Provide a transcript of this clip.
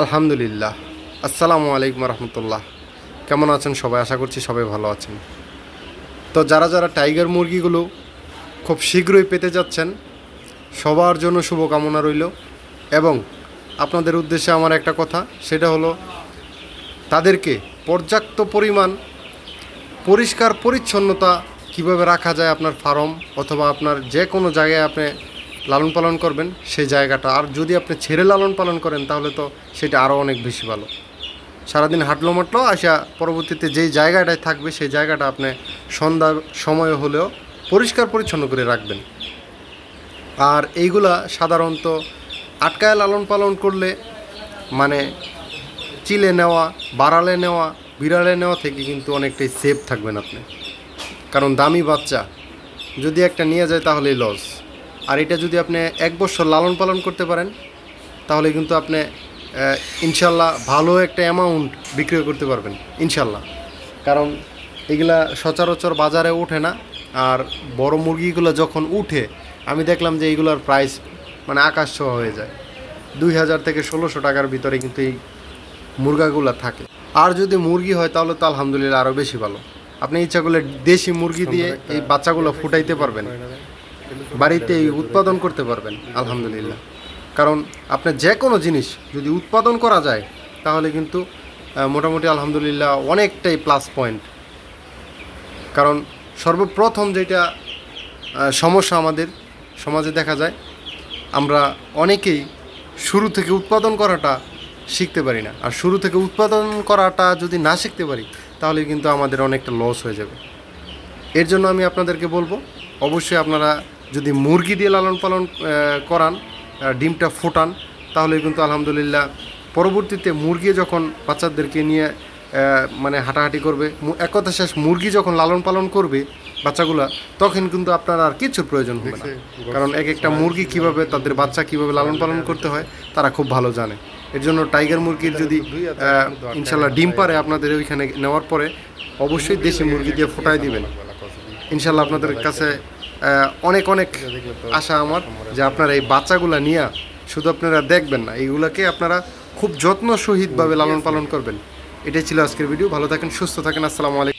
আলহামদুলিল্লাহ। আসসালামু আলাইকুম রহমতুল্লাহ। কেমন আছেন সবাই? আশা করছি সবাই ভালো আছেন। তো যারা যারা টাইগার মুরগিগুলো খুব শীঘ্রই পেতে যাচ্ছেন, সবার জন্য শুভকামনা রইল। এবং আপনাদের উদ্দেশ্যে আমার একটা কথা, সেটা হলো তাদেরকে পর্যাপ্ত পরিমাণ পরিষ্কার পরিচ্ছন্নতা কীভাবে রাখা যায় আপনার ফার্ম অথবা আপনার যে কোনো জায়গায় আপনি লালন পালন করবেন, সেই জায়গাটা। আর যদি আপনি ছেড়ে লালন পালন করেন, তাহলে তো সেটা আরও অনেক বেশি ভালো। সারাদিন হাঁটলো মাটলো আসা পরবর্তীতে যেই জায়গাটায় থাকবে, সেই জায়গাটা আপনি সন্ধ্যা সময় হলেও পরিষ্কার পরিচ্ছন্ন করে রাখবেন। আর এইগুলা সাধারণত আটকায় লালন পালন করলে মানে চিলে নেওয়া, বাড়ালে নেওয়া, বিড়ালে নেওয়া থেকে কিন্তু অনেকটাই সেফ থাকবেন আপনি। কারণ দামি বাচ্চা, যদি একটা নিয়ে যায় তাহলেই লস আর এটা যদি আপনি এক বছর লালন পালন করতে পারেন তাহলে কিন্তু আপনি ইনশাল্লাহ ভালো একটা অ্যামাউন্ট বিক্রি করতে পারবেন ইনশাল্লাহ। কারণ এগুলা সচরাচর বাজারে ওঠে না আর বড় মুরগিগুলো যখন উঠে আমি দেখলাম যে এইগুলোর প্রাইস মানে আকাশ ছোঁয়া হয়ে যায়। দুই হাজার থেকে ষোলোশো টাকার ভিতরে কিন্তু এই মুরগাগুলো থাকে। আর যদি মুরগি হয় তাহলে তো আলহামদুলিল্লাহ আরও বেশি ভালো। আপনি ইচ্ছা করলে দেশি মুরগি দিয়ে এই বাচ্চাগুলো ফুটাইতে পারবেন। বাড়িতে উৎপাদন করতে পারবেন, আলহামদুলিল্লাহ। কারণ আপনার যে কোনো জিনিস যদি উৎপাদন করা যায়, তাহলে কিন্তু মোটামুটি আলহামদুলিল্লাহ অনেকটাই প্লাস পয়েন্ট কারণ সর্বপ্রথম যেটা সমস্যা আমাদের সমাজে দেখা যায়, আমরা অনেকেই শুরু থেকে উৎপাদন করাটা শিখতে পারি না। আর শুরু থেকে উৎপাদন করাটা যদি না শিখতে পারি, তাহলে কিন্তু আমাদের অনেকটা লস হয়ে যাবে। এর জন্য আমি আপনাদেরকে বলব, অবশ্যই আপনারা যদি মুরগি দিয়ে লালন পালন করান ডিমটা ফোটান তাহলে কিন্তু আলহামদুলিল্লাহ পরবর্তীতে মুরগি যখন বাচ্চাদেরকে নিয়ে মানে হাঁটাহাঁটি করবে এক কথা শেষ মুরগি যখন লালন পালন করবে বাচ্চাগুলা তখন কিন্তু আপনার আর কিছুর প্রয়োজন হবে না। কারণ এক একটা মুরগি কীভাবে তাদের বাচ্চা কীভাবে লালন পালন করতে হয় তারা খুব ভালো জানে। এর জন্য টাইগার মুরগির যদি ইনশাল্লাহ ডিম পারে আপনাদের ওইখানে নেওয়ার পরে অবশ্যই দেশি মুরগি দিয়ে ফোটাই দিবেন। ইনশাল্লাহ আপনাদের কাছে অনেক অনেক আশা আমার যে আপনারা এই বাচ্চাগুলা নিয়ে শুধু আপনারা দেখবেন না, এইগুলাকে আপনারা খুব যত্ন সহিতভাবে লালন পালন করবেন। এটাই ছিল আজকের ভিডিও ভালো থাকেন, সুস্থ থাকেন। আসসালামু আলাইকুম।